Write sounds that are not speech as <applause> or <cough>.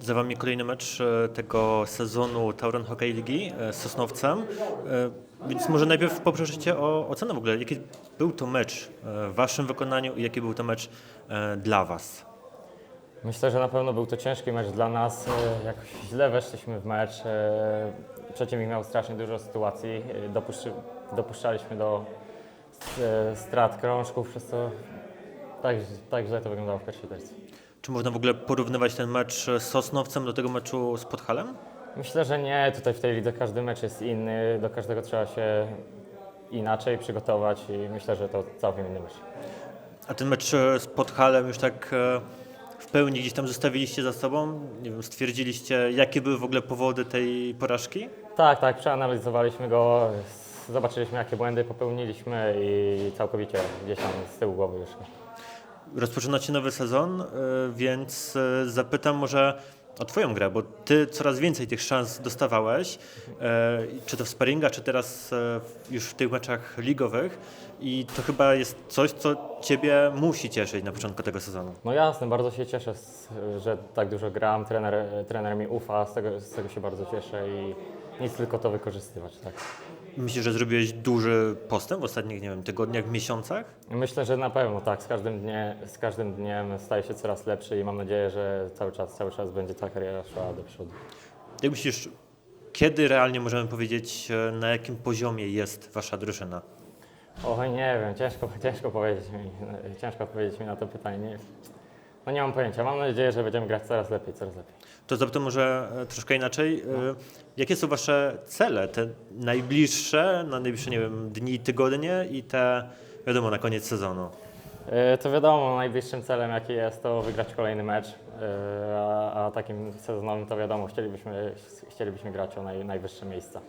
Za Wami kolejny mecz e, tego sezonu Tauron Hockey Ligi e, z Sosnowcem. E, Więc może najpierw poproszę o ocenę w ogóle. Jaki był to mecz w Waszym wykonaniu i jaki był to mecz dla Was? Myślę, że na pewno był to ciężki mecz dla nas. Jakoś źle weszliśmy w mecz. Przeciwnik miał strasznie dużo sytuacji. Dopuszczaliśmy do strat krążków, przez co tak, tak źle to wyglądało w pierwszej tercji. Czy można w ogóle porównywać ten mecz z Sosnowcem do tego meczu z Podhalem? Myślę, że nie. Tutaj w tej lidze każdy mecz jest inny. Do każdego trzeba się inaczej przygotować i myślę, że to całkiem inny mecz. A ten mecz z Podhalem już tak e, w pełni gdzieś tam zostawiliście za sobą? Nie wiem, stwierdziliście, jakie były w ogóle powody tej porażki? Tak, tak, przeanalizowaliśmy go, zobaczyliśmy jakie błędy popełniliśmy i całkowicie gdzieś tam z tyłu głowy już. Rozpoczynacie nowy sezon, y, więc y, zapytam może o Twoją grę, bo Ty coraz więcej tych szans dostawałeś, y, czy to w sparingach, czy teraz już w tych meczach ligowych i to chyba jest coś, co Ciebie musi cieszyć na początku tego sezonu. No jasne, bardzo się cieszę, że tak dużo gram, trener, trener mi ufa, z tego, z tego się bardzo cieszę i nic tylko to wykorzystywać. Tak. Myślisz, że zrobiłeś duży postęp w ostatnich, nie wiem, tygodniach, miesiącach? Myślę, że na pewno tak, z każdym, dnie, z każdym dniem staję się coraz lepszy i mam nadzieję, że cały czas, cały czas będzie ta kariera szła do przodu. Jak myślisz, kiedy realnie możemy powiedzieć, y, na jakim poziomie jest Wasza drużyna? Oj, nie wiem, ciężko, <laughs> ciężko, powiedzieć mi, ciężko odpowiedzieć mi na to pytanie. Nie, no nie mam pojęcia, mam nadzieję, że będziemy grać coraz lepiej, coraz lepiej. To zapytam może e, troszkę inaczej. E, Jakie są Wasze cele, te najbliższe, na najbliższe, nie wiem, dni, tygodnie i te, wiadomo, na koniec sezonu? E, To wiadomo, najbliższym celem jaki jest to wygrać kolejny mecz, a, a takim sezonowym to wiadomo, chcielibyśmy, chcielibyśmy grać o naj, najwyższe miejsca.